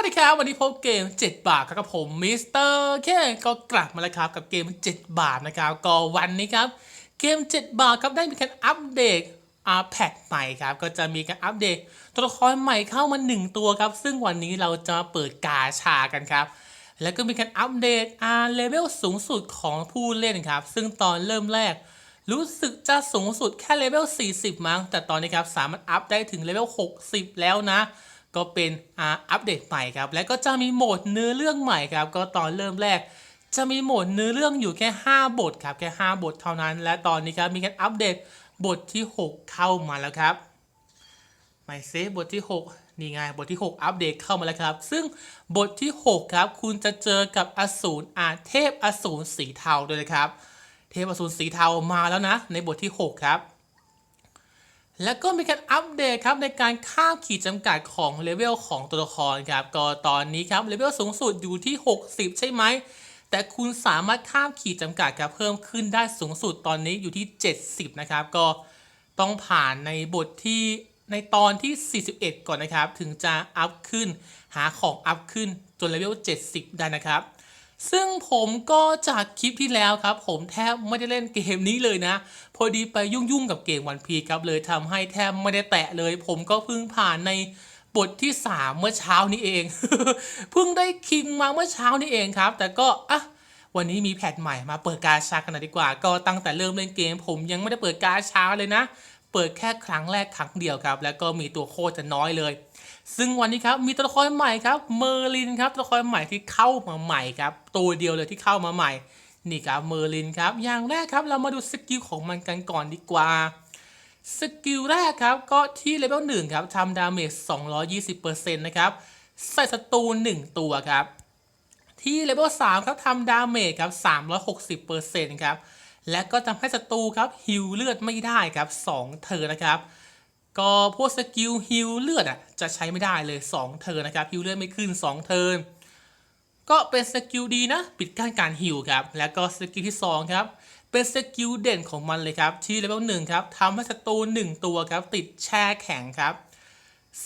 วัสดีครับ วันนี้พบเกม 7 บาทครับกับผมมิสเตอร์แค่ก็กลับมาแล้วครับกับเกม 7 บาทนะครับก็วันนี้ครับ เกม 7 บาทครับได้มีการอัปเดตอาแพดใหม่ครับ ก็จะมีการอัปเดตตัวละครใหม่เข้ามา 1 ตัวครับ ซึ่งวันนี้เราจะเปิดกาชากันครับ แล้วก็มีการอัปเดตอาเลเวลสูงสุดของผู้เล่นครับ ซึ่งตอนเริ่มแรก รู้สึกจะสูงสุดแค่เลเวล40 มั้งแต่ตอนนี้ครับสามารถอัพได้ถึงเลเวล60 แล้วนะ ก็เป็นอ,อัปเดตใหม่ครับ แล้วก็จะมีโหมดเนื้อเรื่องใหม่ครับ ก็ตอนเริ่มแรก จะมีโหมดเนื้อเรื่องอยู่แค่ 5 บทครับ แค่ 5 บทเท่านั้น และตอนนี้ครับมีการอัปเดตบทที่ 6 เข้ามาแล้วครับไม่เซฟบทที่ 6 นี่ไง บทที่ 6 อัปเดตเข้ามาแล้วครับ ซึ่งบทที่ 6 ครับ คุณจะเจอกับอสูรอาเทพอสูรสีเทาด้วยนะครับ เทพอสูรสีเทามาแล้วนะ ในบทที่ 6 ครับ แล้วก็มีการอัปเดตครับในการข้ามขีดจำกัดของเลเวลของตัวละครครับก็ตอนนี้ครับเลเวลสูงสุดอยู่ที่ 60 ใช่ไหม แต่คุณสามารถข้ามขีดจำกัดครับเพิ่มขึ้นได้สูงสุดตอนนี้อยู่ที่ 70 นะครับ ก็ต้องผ่านในบทที่ในตอนที่ 41 ก่อนนะครับ ถึงจะอัพขึ้นหาของอัพขึ้นจนเลเวล 70 ได้นะครับ ซึ่งผมก็จากคลิปที่แล้วครับ ผมแทบไม่ได้เล่นเกมนี้เลยนะ พอดีไปยุ่งๆกับเกมวันพีครับเลยทำให้แทบไม่ได้แตะเลย ผมก็เพิ่งผ่านในบทที่ 3 เมื่อเช้านี้เอง เพิ่งได้คิงมาเมื่อเช้านี้เองครับ แต่ก็อะวันนี้มีแพทใหม่มาเปิดการชากันหน่อยดีกว่า ก็ตั้งแต่เริ่มเล่นเกม ผมยังไม่ได้เปิดการชาเลยนะ เปิดแค่ครั้งแรกครั้งเดียวครับ แล้วก็มีตัวโคตรจะน้อยเลย ซึ่งวันนี้ครับมีตัวละครใหม่ครับเมอร์ลินครับตัวละครใหม่ที่เข้ามาใหม่ครับตัวเดียวเลยที่เข้ามาใหม่นี่ครับเมอร์ลินครับอย่างแรกครับเรามาดูสกิลของมันกันก่อนดีกว่าสกิลแรกครับก็ที่เลเวล1ครับทำดาเมจ220%นะครับใส่ศัตรู1ตัวครับที่เลเวล3ครับทำดาเมจครับ360%ครับและก็ทำให้ศัตรูครับฮิวเลือดไม่ได้ครับ2เธอนะครับ ก็พวกสกิลฮิลเลือดอะจะใช้ไม่ได้เลย 2 เทิร์นนะครับฮิลเลือดไม่ขึ้น 2 เทิร์นก็เป็นสกิลดีนะ ปิดกั้นการฮิลครับ แล้วก็สกิลที่ 2 ครับ เป็นสกิลเด่นของมันเลยครับ ที่เลเวล1ครับทำให้ศัตรู1ตัวครับ ติดแช่แข็งครับ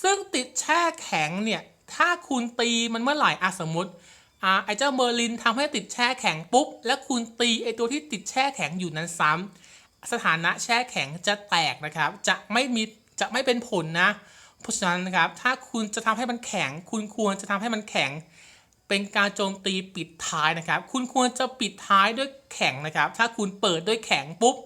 ซึ่งติดแช่แข็งเนี่ย ถ้าคุณตีมันเมื่อไหร่อะสมมติอ่าไอเจ้าเมอร์ลินทำให้ติดแช่แข็งปุ๊บ แล้วคุณตีไอตัวที่ติดแช่แข็งอยู่นั้นซ้ำสถานะแช่แข็งจะแตกนะครับ จะไม่มี จะไม่เป็นผลนะ เพราะฉะนั้นนะครับ ถ้าคุณจะทำให้มันแข็ง คุณควรจะทำให้มันแข็ง เป็นการโจมตีปิดท้ายนะครับ คุณควรจะปิดท้ายด้วยแข็งนะครับ ถ้าคุณเปิดด้วยแข็งปุ๊บ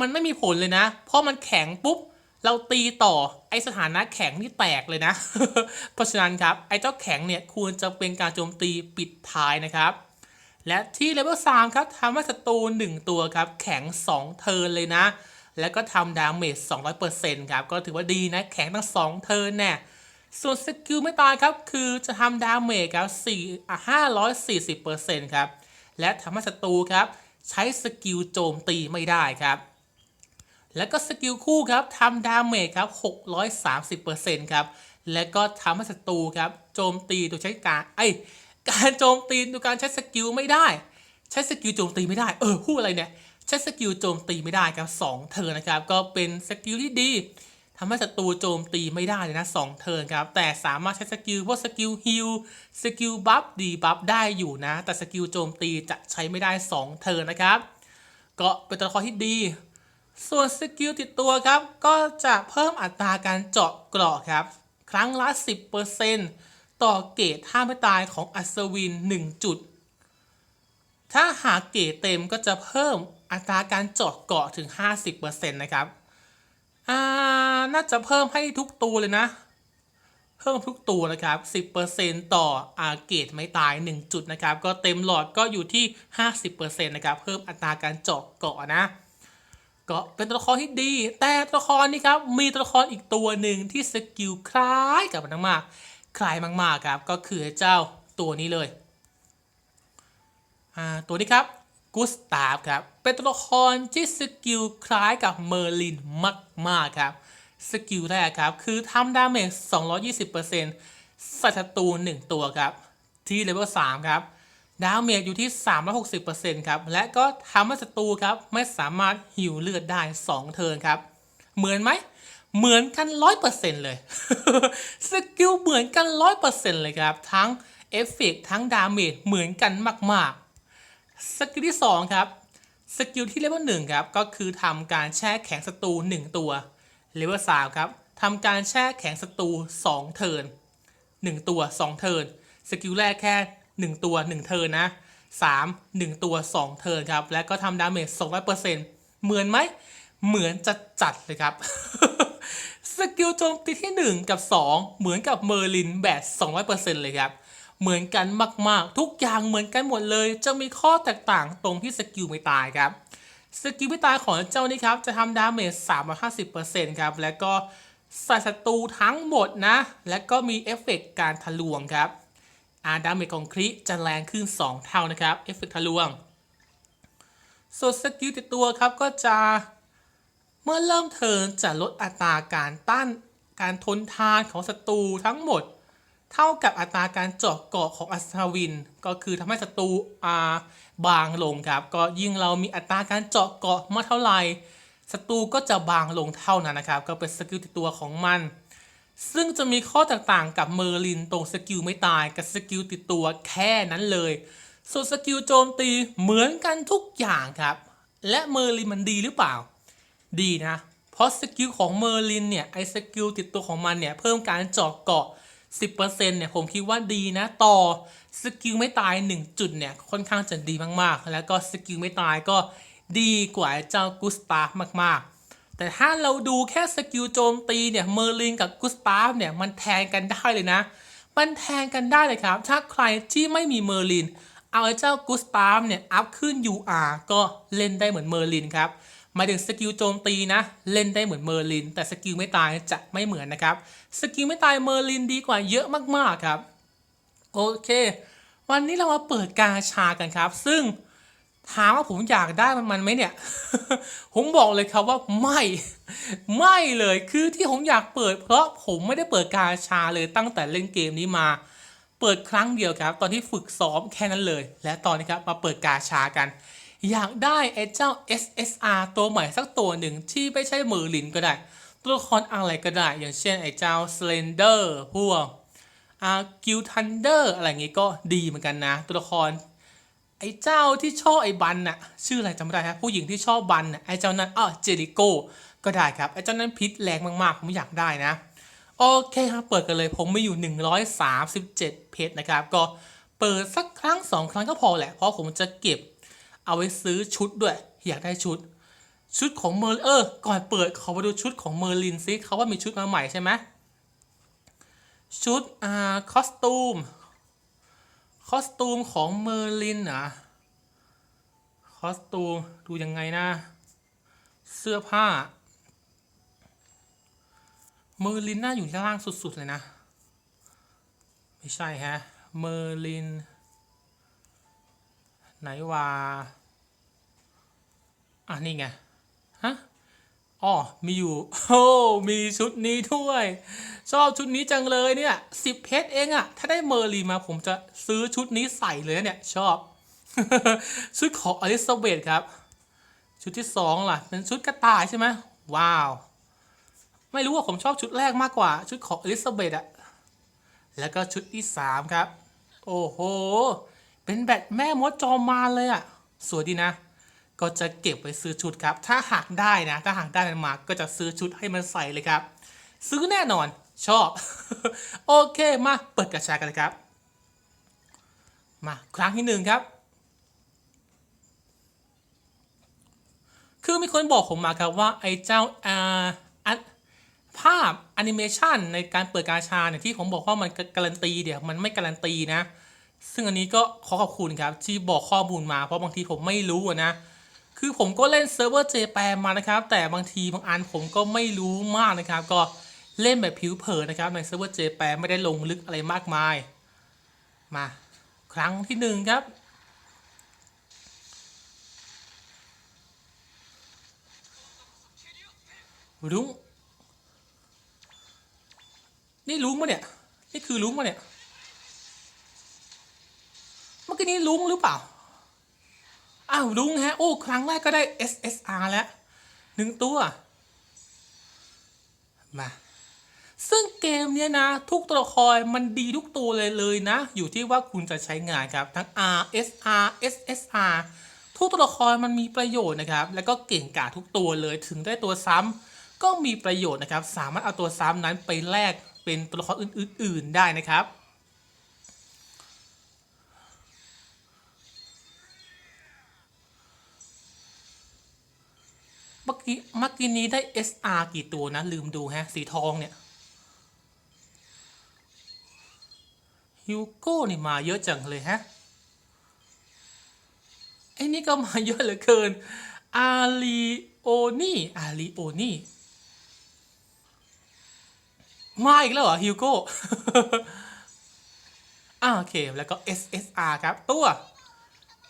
มันไม่มีผลเลยนะ เพราะมันแข็งปุ๊บ เราตีต่อไอสถานะแข็งนี่แตกเลยนะ เพราะฉะนั้นครับไอเจ้าแข็งเนี่ยควรจะเป็นการโจมตีปิดท้ายนะครับและที่เลเวล3ครับทำให้ศัตรู1ตัวครับ แข็ง 2 เทิร์นเลยนะ แล้วก็ทำดาเมจ200%ครับ ก็ถือว่าดีนะ แข็งทั้ง 2 เทิร์นแน่ส่วนสกิลไม่ตายครับ คือจะทำดาเมจครับ4อะ540%ครับ และทำให้ศัตรูครับ ใช้สกิลโจมตีไม่ได้ครับ แล้วก็สกิลคู่ครับทำดาเมจครับ630%ครับ แล้วก็ทำให้ศัตรูครับโจมตีโดยใช้การไอการโจมตีโดยการใช้สกิลไม่ได้ ใช้สกิลโจมตีไม่ได้ เออพูดอะไรเนี่ย ใช้สกิลโจมตีไม่ได้ครับ2เทิร์นนะครับก็เป็นสกิลที่ดีทำให้ศัตรูโจมตีไม่ได้เลยนะ2เทิร์นครับแต่สามารถใช้สกิลพวกสกิลฮิลสกิลบัฟดีบัฟได้อยู่นะ แต่สกิลโจมตีจะใช้ไม่ได้ 2 เทิร์นนะครับก็เป็นตัวละครที่ดี ส่วนสกิลติดตัวครับ ก็จะเพิ่มอัตราการเจาะเกราะครับ ครั้งละ 10%ต่อเกรดท่าไม่ตายของอัศวิน 1 จุด ถ้าหากเกรดเต็มก็จะเพิ่ม อัตราการเจาะเกาะถึง 50%นะครับ อ่า น่าจะเพิ่มให้ทุกตัวเลยนะ เพิ่มทุกตัวนะครับ 10%ต่ออาเกตไม่ตาย 1 จุดนะครับ ก็เต็มหลอดก็อยู่ที่ 50%นะครับ เพิ่มอัตราการเจาะเกาะนะก็เป็นตัวละครที่ดี แต่ตัวละครนี้ครับมีตัวละครอีกตัวหนึ่งที่สกิลคล้ายกับมันมากๆคล้ายมากๆครับก็คือเจ้าตัวนี้เลยอ่าตัวนี้ครับ กุสตาฟครับ เป็นตัวละครที่สกิลคล้ายกับเมอร์ลินมาก ๆ ครับ สกิลแรกครับ คือทำดาเมจ 220%ใส่ศัตรู1ตัวครับ ที่เลเวล3ครับ ดาเมจอยู่ที่ 360%ครับ และก็ทำให้ศัตรูครับ ไม่สามารถหิวเลือดได้ 2 เทิร์นครับ เหมือนไหม เหมือนกันร้อยเปอร์เซ็นต์เลย สกิลเหมือนกันร้อยเปอร์เซ็นต์เลยครับ ทั้งเอฟเฟกต์ทั้งดาเมจเหมือนกันมาก ๆ สกิลที่สองครับ สกิลที่เลเวลหนึ่งครับ ก็คือทำการแช่แข็งศัตรูหนึ่งตัว เลเวลสามครับทำการแช่แข็งศัตรูสองเทิร์นหนึ่งตัวสองเทิร์นสกิลแรกแค่หนึ่งตัวหนึ่งเทิร์นนะสามหนึ่งตัวสองเทิร์นครับ และก็ทำดาเมจสองร้อยเปอร์เซ็นต์เหมือนไหม เหมือนจะจัดเลยครับ สกิลโจมตีที่ 1 กับ 2 เหมือนกับเมอร์ลินแบบ 200%เลยครับ เหมือนกันมากๆ ทุกอย่างเหมือนกันหมดเลย จะมีข้อแตกต่างตรงที่สกิลไม่ตายครับ สกิลไม่ตายของเจ้านี้ครับ จะทำดาเมจ 350%ครับ แล้วก็ใส่ศัตรูทั้งหมดนะ และก็มีเอฟเฟกต์การทะลวงครับ อาดาเมจของคริจะแรงขึ้น 2 เท่านะครับ เอฟเฟกต์ทะลวง ส่วนสกิลติดตัวครับก็จะเมื่อเริ่มเทิร์นจะลดอัตราการต้านการทนทานของศัตรูทั้งหมด เท่ากับอัตราการเจาะเกาะของอัศวิน ก็คือทำให้ศัตรูอ่าบางลงครับ ก็ยิ่งเรามีอัตราการเจาะเกาะมากเท่าไหร่ศัตรูก็จะบางลงเท่านั้นนะครับ ก็เป็นสกิลติดตัวของมัน ซึ่งจะมีข้อแตกต่างกับเมอร์ลินตรงสกิลไม่ตายกับสกิลติดตัวแค่นั้นเลย ส่วนสกิลโจมตีเหมือนกันทุกอย่างครับ และเมอร์ลินมันดีหรือเปล่า ดีนะ เพราะสกิลของเมอร์ลินเนี่ยไอสกิลติดตัวของมันเนี่ยเพิ่มการเจาะเกาะ 10%เนี่ยผมคิดว่าดีนะ ต่อสกิลไม่ตาย 1 จุดเนี่ยค่อนข้างจะดีมากๆ แล้วก็สกิลไม่ตายก็ดีกว่าเจ้ากุสตาฟมากๆ แต่ถ้าเราดูแค่สกิลโจมตีเนี่ยเมอร์ลินกับกุสตาฟเนี่ยมันแทนกันได้เลยนะ มันแทนกันได้เลยครับ ถ้าใครที่ไม่มีเมอร์ลิน เอาไอ้เจ้ากุสตาฟเนี่ยอัพขึ้น UR ก็เล่นได้เหมือนเมอร์ลินครับ หมายถึงสกิลโจมตีนะ เล่นได้เหมือนเมอร์ลิน แต่สกิลไม่ตายจะไม่เหมือนนะครับ สกิลไม่ตายเมอร์ลินดีกว่าเยอะมากๆครับ โอเค วันนี้เรามาเปิดกาชากันครับ ซึ่งถามว่าผมอยากได้มันมันไหมเนี่ย ผมบอกเลยครับว่าไม่ ไม่เลยคือที่ผมอยากเปิด เพราะผมไม่ได้เปิดกาชาเลยตั้งแต่เล่นเกมนี้มา เปิดครั้งเดียวครับ ตอนที่ฝึกซ้อมแค่นั้นเลย และตอนนี้ครับมาเปิดกาชากัน อยากได้ไอ้เจ้า SSR ตัวใหม่สักตัวหนึ่งที่ไม่ใช่มือลินก็ได้ ตัวละครอะไรก็ได้ อย่างเช่นไอ้เจ้า Slender พวกอากิลทันเดอร์อะไรอย่างงี้ก็ดีเหมือนกันนะ ตัวละคร ไอ้เจ้าที่ชอบไอ้บันน่ะชื่ออะไรจำไม่ได้ครับผู้หญิงที่ชอบบันน่ะไอ้เจ้านั้นอ้อเจริโก้ก็ได้ครับไอ้เจ้านั้นพิษแรงมากๆผมอยากได้นะโอเคครับเปิดกันเลยผมมีอยู่ 137 เพชรนะครับ ก็เปิดสักครั้งสองครั้งก็พอแหละ เพราะผมจะเก็บ เอาไว้ซื้อชุดด้วย อยากได้ชุด ชุดของเมอร์เออก่อนเปิดขอมาดูชุดของเมอร์ลินซิเขาว่ามีชุดมาใหม่ใช่ไหมชุดอ่าคอสตูมคอสตูมของเมอร์ลินนะคอสตูมดูยังไงนะ เสื้อผ้า เมอร์ลินน่าอยู่ข้างล่างสุด ๆ เลยนะ ไม่ใช่ฮะ เมอร์ลิน ไหนว่า อะนี่ไง ฮะ อ๋อ มีอยู่ โอ้ มีชุดนี้ด้วย ชอบชุดนี้จังเลยเนี่ยสิบเพชรเองอะถ้าได้เมอร์ลีมาผมจะซื้อชุดนี้ใส่เลยเนี่ย ชอบ ชุดของอลิซาเบธครับ ชุดที่สองล่ะ เป็นชุดกระต่ายใช่ไหมว้าว ไม่รู้ว่าผมชอบชุดแรกมากกว่า ชุดของอลิซาเบธอะแล้วก็ชุดที่สามครับ โอ้โห เป็นแบตแม่มดจอมมารเลยอะสวยดีนะ ก็จะเก็บไว้ซื้อชุดครับ ถ้าหากได้นะ ถ้าหากได้มันมาก็จะซื้อชุดให้มันใส่เลยครับ ซื้อแน่นอนชอบ โอเคมาเปิดกระชากันเลยครับ มาครั้งที่หนึ่งครับ คือมีคนบอกผมมาครับว่าไอ้เจ้าอ่าภาพแอนิเมชันในการเปิดกาชาเนี่ยที่ผมบอกว่ามันการันตีเดี๋ยวมันไม่การันตีนะ ซึ่งอันนี้ก็ขอขอบคุณครับที่บอกข้อมูลมาเพราะบางทีผมไม่รู้นะ คือผมก็เล่นเซิร์ฟเวอร์เจแปนมานะครับ แต่บางทีบางอันผมก็ไม่รู้มากนะครับ ก็เล่นแบบผิวเผินนะครับในเซิร์ฟเวอร์เจแปไม่ได้ลงลึกอะไรมากมาย มาครั้งที่หนึ่งครับลุงนี่ลุงมะเนี่ย นี่คือลุงมะเนี่ย เมื่อกี้นี้ลุงหรือเปล่า อ้าวลุงฮะโอ้ครั้งแรกก็ได้ SSR แล้วหนึ่งตัว มา ซึ่งเกมเนี้ยนะ ทุกตัวละครมันดีทุกตัวเลยเลยนะ อยู่ที่ว่าคุณจะใช้งานครับ ทั้ง R S R S S R ทุกตัวละครมันมีประโยชน์นะครับ แล้วก็เก่งกาจทุกตัวเลยถึงได้ตัวซ้ำก็มีประโยชน์นะครับ สามารถเอาตัวซ้ำนั้นไปแลกเป็นตัวละครอื่น ๆ ได้นะครับ เมื่อกี้ เมื่อกี้นี้ได้ SR กี่ตัวนะ ลืมดูฮะ สีทองเนี่ยฮิวโก้นี่มาเยอะจังเลยฮะไอ้นี่ก็มาเยอะเหลือเกิน อาลีโอนี่อาลีโอนี่มาอีกแล้วเหรอฮิวโก้อ่าโอเค แล้วก็ SSR ครับ ตัว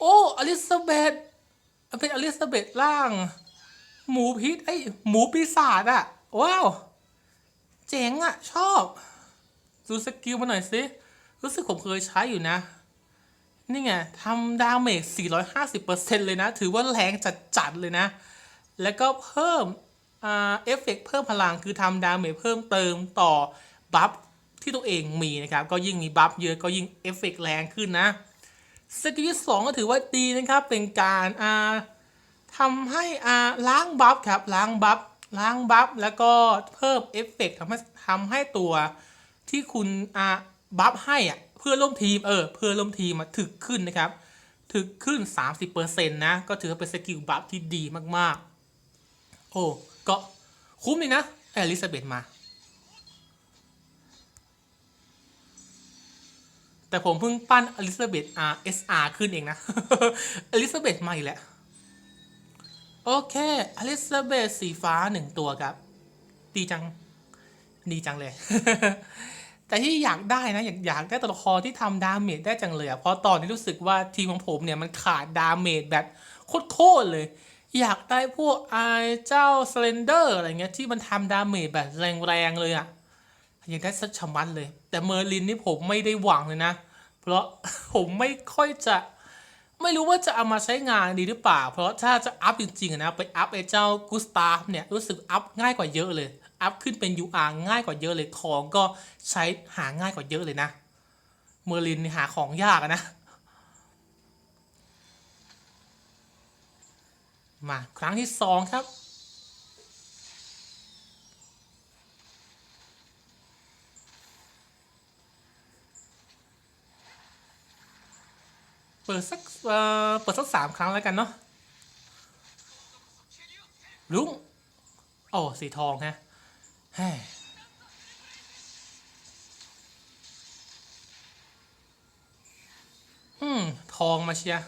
โอ้อลิซาเบธเป็นอลิซาเบธร่าง หมูพิษไอหมูปีศาจอะว้าว เจ๋งอะชอบ ดูสกิลมาหน่อยสิรู้สึกผมเคยใช้อยู่นะ นี่ไงทำดาเมจ 450%เลยนะ ถือว่าแรงจัดๆเลยนะ แล้วก็เพิ่มเอฟเฟกต์เพิ่มพลังคือทำดาเมจเพิ่มเติมต่อบัฟที่ตัวเองมีนะครับ ก็ยิ่งมีบัฟเยอะก็ยิ่งเอฟเฟกต์แรงขึ้นนะ สกิลที่สองก็ถือว่าดีนะครับ เป็นการอ่า ทำให้อ่าล้างบัฟครับล้างบัฟล้างบัฟแล้วก็เพิ่มเอฟเฟกต์ทำให้ทำให้ตัวที่คุณอ่าบัฟให้อะเพื่อร่วมทีมเออเพื่อร่วมทีมมาถึกขึ้นนะครับถึกขึ้น 30%นะก็ถือเป็นสกิลบัฟที่ดีมากๆ โอ้ก็คุ้มเลยนะแอลิซาเบธมา แต่ผมเพิ่งปั้นอลิซาเบธ R S R ขึ้นเองนะอลิซาเบธมาอีกแหละ โอเค อลิซาเบธสีฟ้าหนึ่งตัวครับ ดีจัง ดีจังเลย แต่ที่อยากได้นะ อยากอยากได้ตัวละครที่ทำดาเมจได้จังเลยอะเพราะตอนนี้รู้สึกว่าทีมของผมเนี่ยมันขาดดาเมจแบบโคตรเลย อยากได้พวกไอเจ้าสเลนเดอร์อะไรเงี้ยที่มันทำดาเมจแบบแรงๆเลยอะอยากได้สักชมัดเลย แต่เมอร์ลินนี่ผมไม่ได้หวังเลยนะ เพราะผมไม่ค่อยจะ ไม่รู้ว่าจะเอามาใช้งานดีหรือเปล่า เพราะถ้าจะอัพจริงๆนะไปอัพไอ้เจ้ากุสตาฟเนี่ยรู้สึกอัพง่ายกว่าเยอะเลย อัพขึ้นเป็น UR ง่ายกว่าเยอะเลยของก็ใช้หาง่ายกว่าเยอะเลยนะเมอร์ลินหาของยากนะมาครั้งที่สองครับ เปิดสักเอ่อเปิดสักสามครั้งแล้วกันเนาะลุงโอ้สีทองฮะฮ่อืม ทองมาเชีย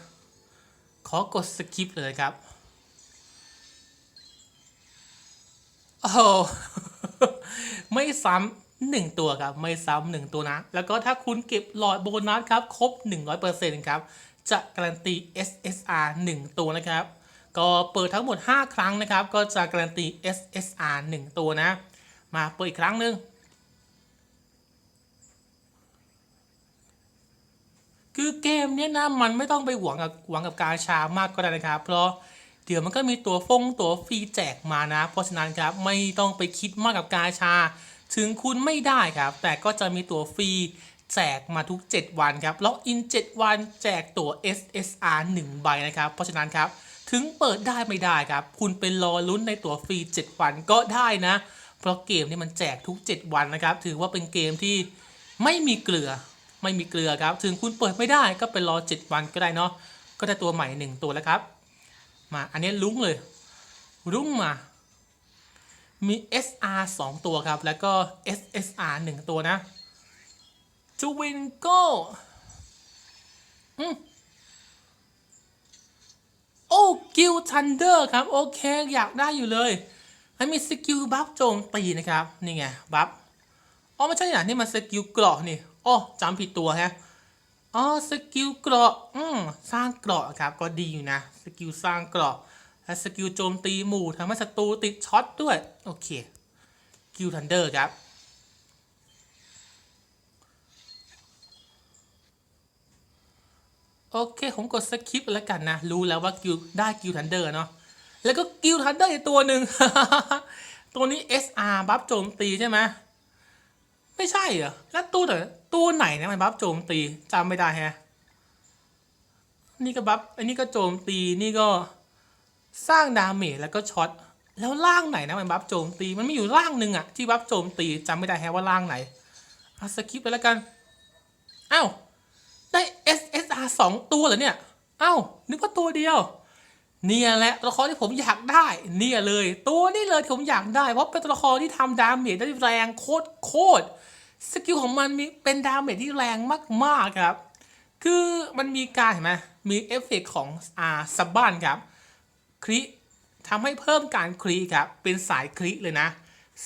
ขอกดสกิปเลยครับ โอ้ ไม่ซ้ำหนึ่งตัวครับ ไม่ซ้ำหนึ่งตัวนะ แล้วก็ถ้าคุณเก็บหลอดโบนัสครับ ครบ 100%ครับ จะการันตี SSR 1 ตัวนะครับ ก็เปิดทั้งหมด 5 ครั้งนะครับ ก็จะการันตี SSR 1 ตัวนะ มาเปิดอีกครั้งหนึ่งคือเกมเนี้ยนะมันไม่ต้องไปหวังกับหวังกับการชามากก็ได้นะครับ เพราะเดี๋ยวมันก็มีตัวฟงตัวฟรีแจกมานะ เพราะฉะนั้นครับไม่ต้องไปคิดมากกับการชา ถึงคุณไม่ได้ครับ แต่ก็จะมีตัวฟรี แจกมาทุก 7 วันครับล็อกอิน 7 วันแจกตัว SSR 1 ใบนะครับ เพราะฉะนั้นครับ ถึงเปิดได้ไม่ได้ครับ คุณเป็นรอลุ้นในตั๋วฟรี 7 วันก็ได้นะ เพราะเกมนี้มันแจกทุก 7 วันนะครับ ถือว่าเป็นเกมที่ไม่มีเกลือไม่มีเกลือครับ ถึงคุณเปิดไม่ได้ก็เป็นรอ 7 วันก็ได้เนาะก็ได้ตัวใหม่ 1 ตัวแล้วครับ มาอันนี้ลุ้งเลย ลุ้งมามี SR 2 ตัวครับ แล้วก็ SSR 1 ตัวนะ จูวินโก้อืมโอ้กิลทันเดอร์ครับ โอเค อยากได้อยู่เลยให้มีสกิลบัฟโจมตีนะครับ นี่ไงบัฟอ๋อไม่ใช่อย่างนี่มันสกิลเกราะนี่อ๋อจำผิดตัวฮะอ๋อสกิลเกราะอืมสร้างเกราะครับ ก็ดีอยู่นะสกิลสร้างเกราะและสกิลโจมตีหมู่ทำให้ศัตรูติดช็อตด้วย โอเคกิลทันเดอร์ครับ โอเค ผมกดสคิปแล้วกันนะ รู้แล้วว่ากิลได้กิลทันเดอร์เนาะ แล้วก็กิลทันเดอร์อีกตัวหนึ่ง ตัวนี้ SR บัฟโจมตีใช่ไหม ไม่ใช่เหรอ แล้วตัวไหนตัวไหนนะมันบัฟโจมตีจำไม่ได้แฮะ นี่ก็บัฟ อันนี้ก็โจมตี นี่ก็สร้างดาเมจแล้วก็ช็อต แล้วร่างไหนนะมันบัฟโจมตี มันไมีอยู่ร่างหนึ่งอะที่บัฟโจมตีจำไม่ได้แฮะว่าร่างไหนเอาสกิปไปแล้วกัน อ้าว ได้ SSR สองตัวเหรอเนี่ย เอ้า นึกว่าตัวเดียว เนี่ยแหละตัวละครที่ผมอยากได้ เนี่ยเลย ตัวนี้เลยที่ผมอยากได้ เพราะเป็นตัวละครที่ทำดาเมจได้แรงโคตรโคตรสกิลของมันมีเป็นดาเมจที่แรงมากๆครับ คือมันมีการเห็นไหมมีเอฟเฟกต์ของอ่าซับบ้านครับคริทำให้เพิ่มการคริครับ เป็นสายคริเลยนะ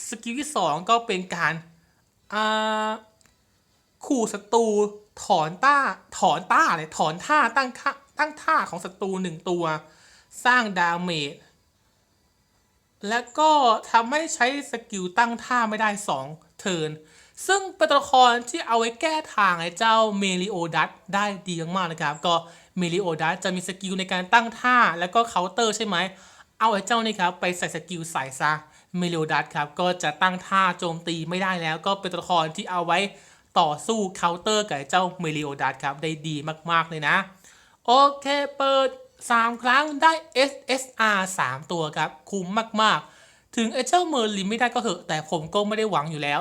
สกิลที่สองก็เป็นการอ่าขู่ศัตรู ถอนต้าถอนต้าเลยถอนท่าตั้งท่าตั้งท่าของศัตรูหนึ่งตัว สร้างดาเมจและก็ทำให้ใช้สกิลตั้งท่าไม่ได้2เทิร์นซึ่งเป็นตัวละครที่เอาไว้แก้ทางไอ้เจ้าเมลิโอดัสได้ดีมากๆนะครับ ก็เมลิโอดัสจะมีสกิลในการตั้งท่าแล้วก็เคาน์เตอร์ใช่ไหม เอาไอ้เจ้านี่ครับไปใส่สกิลใส่ซะเมลิโอดัสครับก็จะตั้งท่าโจมตีไม่ได้แล้ว ก็เป็นตัวละครที่เอาไว้ ต่อสู้เคาน์เตอร์กับเจ้าเมลิโอดัสครับ ได้ดีมาก ๆ เลยนะ โอเคเปิด 3 ครั้งได้ SSR 3 ตัวครับ คุ้มมาก ๆ ถึงไอ้เจ้าเมอร์ลินไม่ได้ก็เหอะ แต่ผมก็ไม่ได้หวังอยู่แล้ว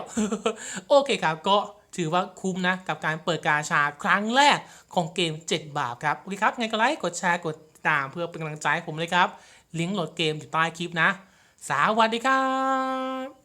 โอเคครับก็ถือว่าคุ้มนะ กับการเปิดกาชาครั้งแรกของเกม 7 บาทครับ โอเคครับไงก็ไลค์กดแชร์กดติดตามเพื่อเป็นกำลังใจให้ผมเลยครับ ลิงก์โหลดเกมอยู่ใต้คลิปนะ สวัสดีครับ